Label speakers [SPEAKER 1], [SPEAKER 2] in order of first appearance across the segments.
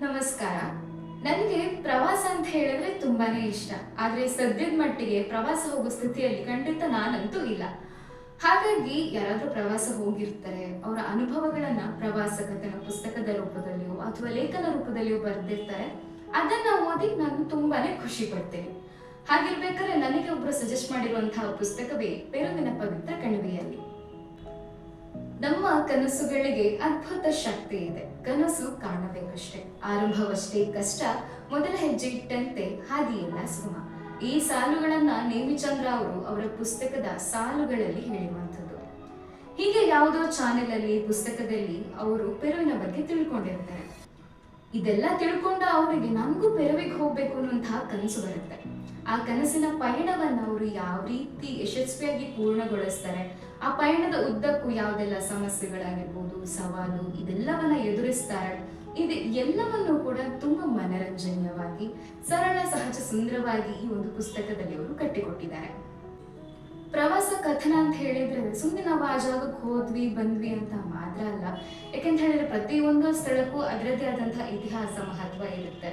[SPEAKER 1] ನಮಸ್ಕಾರ. ನನಗೆ ಪ್ರವಾಸ ಅಂತ ಹೇಳಿದ್ರೆ ತುಂಬಾನೇ ಇಷ್ಟ. ಆದ್ರೆ ಸದ್ಯದ ಮಟ್ಟಿಗೆ ಪ್ರವಾಸ ಹೋಗೋ ಸ್ಥಿತಿಯಲ್ಲಿ ಖಂಡಿತ ನಾನಂತೂ ಇಲ್ಲ. ಹಾಗಾಗಿ ಯಾರಾದರೂ ಪ್ರವಾಸ ಹೋಗಿರ್ತಾರೆ, ಅವರ ಅನುಭವಗಳನ್ನ ಪ್ರವಾಸ ಕಥನ ಪುಸ್ತಕದ ರೂಪದಲ್ಲಿಯೋ ಅಥವಾ ಲೇಖನ ರೂಪದಲ್ಲಿಯೋ ಬರೆದಿರ್ತಾರೆ, ಅದನ್ನ ಓದಿ ನಾನು ತುಂಬಾನೇ ಖುಷಿ ಪಡ್ತೇನೆ. ಹಾಗಿರ್ಬೇಕಾದ್ರೆ ನನಗೆ ಒಬ್ರು ಸಜೆಸ್ಟ್ ಮಾಡಿರುವಂತಹ ಪುಸ್ತಕವೇ, ಪೆರುವಿನ ಪವಿತ್ರ ಕಣಿವೆಯಲ್ಲಿ. ನಮ್ಮ ಕನಸುಗಳಿಗೆ ಅದ್ಭುತ ಶಕ್ತಿ ಇದೆ. ಕನಸು ಕಾಣಬೇಕಷ್ಟೇ. ಆರಂಭವಷ್ಟೇ ಕಷ್ಟ, ಮೊದಲ ಹೆಜ್ಜೆ ಇಟ್ಟಂತೆ ಹಾದಿಯೆಲ್ಲ ಸುಮ ಈ ಸಾಲುಗಳನ್ನ ನೇಮಿಚಂದ್ರ ಅವರು ಅವರ ಪುಸ್ತಕದ ಸಾಲುಗಳಲ್ಲಿ ಹೇಳುವಂಥದ್ದು ಹೀಗೆ ಯಾವುದೋ ಚಾನೆಲ್ ಅಲ್ಲಿ, ಪುಸ್ತಕದಲ್ಲಿ ಅವರು ಪೆರುವಿನ ಬಗ್ಗೆ ತಿಳ್ಕೊಂಡಿರ್ತಾರೆ. ಇದೆಲ್ಲ ತಿಳ್ಕೊಂಡ ಅವರಿಗೆ ನಮಗೂ ಪೆರವಿಗೆ ಹೋಗ್ಬೇಕು ಅನ್ನುವಂತಹ ಕನಸು ಬರುತ್ತೆ. ಆ ಕನಸಿನ ಪಯಣವನ್ನ ಅವರು ಯಾವ ರೀತಿ ಯಶಸ್ವಿಯಾಗಿ ಪೂರ್ಣಗೊಳಿಸ್ತಾರೆ, ಆ ಪಯಣದ ಉದ್ದಕ್ಕೂ ಯಾವುದೆಲ್ಲ ಸಮಸ್ಯೆಗಳಾಗಿರ್ಬೋದು, ಸವಾಲು ಇದೆಲ್ಲವನ್ನ ಎದುರಿಸ್ತಾರೆ, ಇದು ಎಲ್ಲವನ್ನು ಕೂಡ ತುಂಬಾ ಮನರಂಜನೀಯವಾಗಿ ಸರಳ, ಸಹಜ, ಸುಂದರವಾಗಿ ಈ ಒಂದು ಪುಸ್ತಕದಲ್ಲಿ ಅವರು ಕಟ್ಟಿಕೊಟ್ಟಿದ್ದಾರೆ. ಕಥನ ಅಂತ ಹೇಳಿದ್ರೆ ಸುಮ್ಮನೆ ನಾವು ಆ ಜಾಗಕ್ಕೆ ಹೋದ್ವಿ, ಬಂದ್ವಿ ಅಂತ ಮಾತ್ರ ಅಲ್ಲ. ಯಾಕೆಂತ ಹೇಳಿದ್ರೆ ಪ್ರತಿಯೊಂದು ಸ್ಥಳಕ್ಕೂ ಅದರದ್ದೇ ಆದಂತಹ ಇತಿಹಾಸ ಮಹತ್ವ ಇರುತ್ತೆ.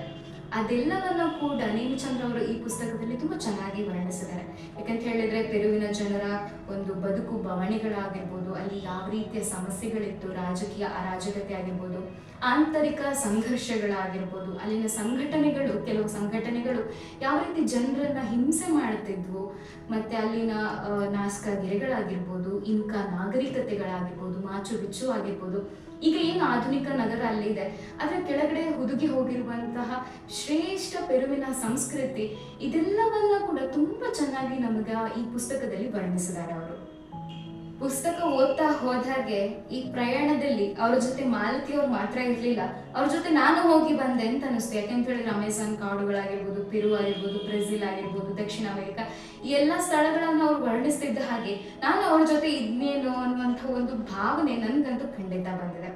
[SPEAKER 1] ಅದೆಲ್ಲವನ್ನ ಕೂಡ ನೇಮಿಚಂದ್ರ ಅವರು ಈ ಪುಸ್ತಕದಲ್ಲಿ ತುಂಬಾ ಚೆನ್ನಾಗಿ ವರ್ಣಿಸಿದ್ದಾರೆ. ಯಾಕಂತ ಹೇಳಿದ್ರೆ ಪೆರುವಿನ ಜನರ ಒಂದು ಬದುಕು ಬವಣೆಗಳಾಗಿರ್ಬೋದು, ಅಲ್ಲಿ ಯಾವ ರೀತಿಯ ಸಮಸ್ಯೆಗಳಿತ್ತು, ರಾಜಕೀಯ ಅರಾಜಕತೆ ಆಗಿರ್ಬೋದು, ಆಂತರಿಕ ಸಂಘರ್ಷಗಳಾಗಿರ್ಬೋದು, ಅಲ್ಲಿನ ಸಂಘಟನೆಗಳು, ಕೆಲವು ಸಂಘಟನೆಗಳು ಯಾವ ರೀತಿ ಜನರನ್ನ ಹಿಂಸೆ ಮಾಡುತ್ತಿದ್ವು, ಮತ್ತೆ ಅಲ್ಲಿನ ನಾಸ್ಕ ಗೆರೆಗಳಾಗಿರ್ಬೋದು ಇಂಕ ನಾಗರಿಕತೆಗಳಾಗಿರ್ಬೋದು, ಮಾಚು ಬಿಚ್ಚು ಆಗಿರ್ಬೋದು, ಈಗ ಏನು ಆಧುನಿಕ ನಗರ ಅಲ್ಲಿದೆ ಅದರ ಕೆಳಗಡೆ ಹುದುಗಿ ಹೋಗಿರುವಂತಹ ಶ್ರೇಷ್ಠ ಪೆರುವಿನ ಸಂಸ್ಕೃತಿ ಇದೆಲ್ಲವನ್ನ ಕೂಡ ತುಂಬಾ ಚೆನ್ನಾಗಿ ನಮಗ ಈ ಪುಸ್ತಕದಲ್ಲಿ ವರ್ಣಿಸಿದ್ದಾರೆ ಅವರು. ಪುಸ್ತಕ ಓದ್ತಾ ಹೋದಾಗೆ ಈ ಪ್ರಯಾಣದಲ್ಲಿ ಅವ್ರ ಜೊತೆ ಮಾಲತಿ ಅವ್ರು ಮಾತ್ರ ಇರ್ಲಿಲ್ಲ. ಅವ್ರ ಜೊತೆ ನಾನು ಹೋಗಿ ಬಂದೆ ಅಂತ ಅನಿಸ್ತು. ಯಾಕಂತ ಹೇಳಿದ್ರೆ ಅಮೆಝಾನ್ ಕಾಡುಗಳಾಗಿರ್ಬೋದು, ಪಿರು ಆಗಿರ್ಬೋದು, ಬ್ರೆಜಿಲ್ ಆಗಿರ್ಬೋದು, ದಕ್ಷಿಣ ಅಮೆರಿಕ ಈ ಎಲ್ಲ ಸ್ಥಳಗಳನ್ನು ಅವ್ರು ವರ್ಣಿಸ್ತಿದ್ದ ಹಾಗೆ ನಾನು ಅವ್ರ ಜೊತೆ ಇದ್ನೇನು ಅನ್ನುವಂಥ ಒಂದು ಭಾವನೆ ನನ್ಗಂತೂ ಖಂಡಿತ ಬಂದಿದೆ.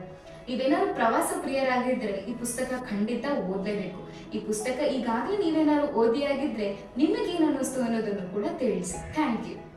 [SPEAKER 1] ನೀವೇನಾದ್ರು ಪ್ರವಾಸ ಪ್ರಿಯರಾಗಿದ್ರೆ ಈ ಪುಸ್ತಕ ಖಂಡಿತ ಓದಲೇಬೇಕು. ಈ ಪುಸ್ತಕ ಈಗಾಗಲೇ ನೀವೇನಾದ್ರು ಓದಿಯಾಗಿದ್ರೆ ನಿಮಗೇನು ಅನ್ನಿಸ್ತು ಅನ್ನೋದನ್ನು ಕೂಡ ತಿಳಿಸಿ. Thank you.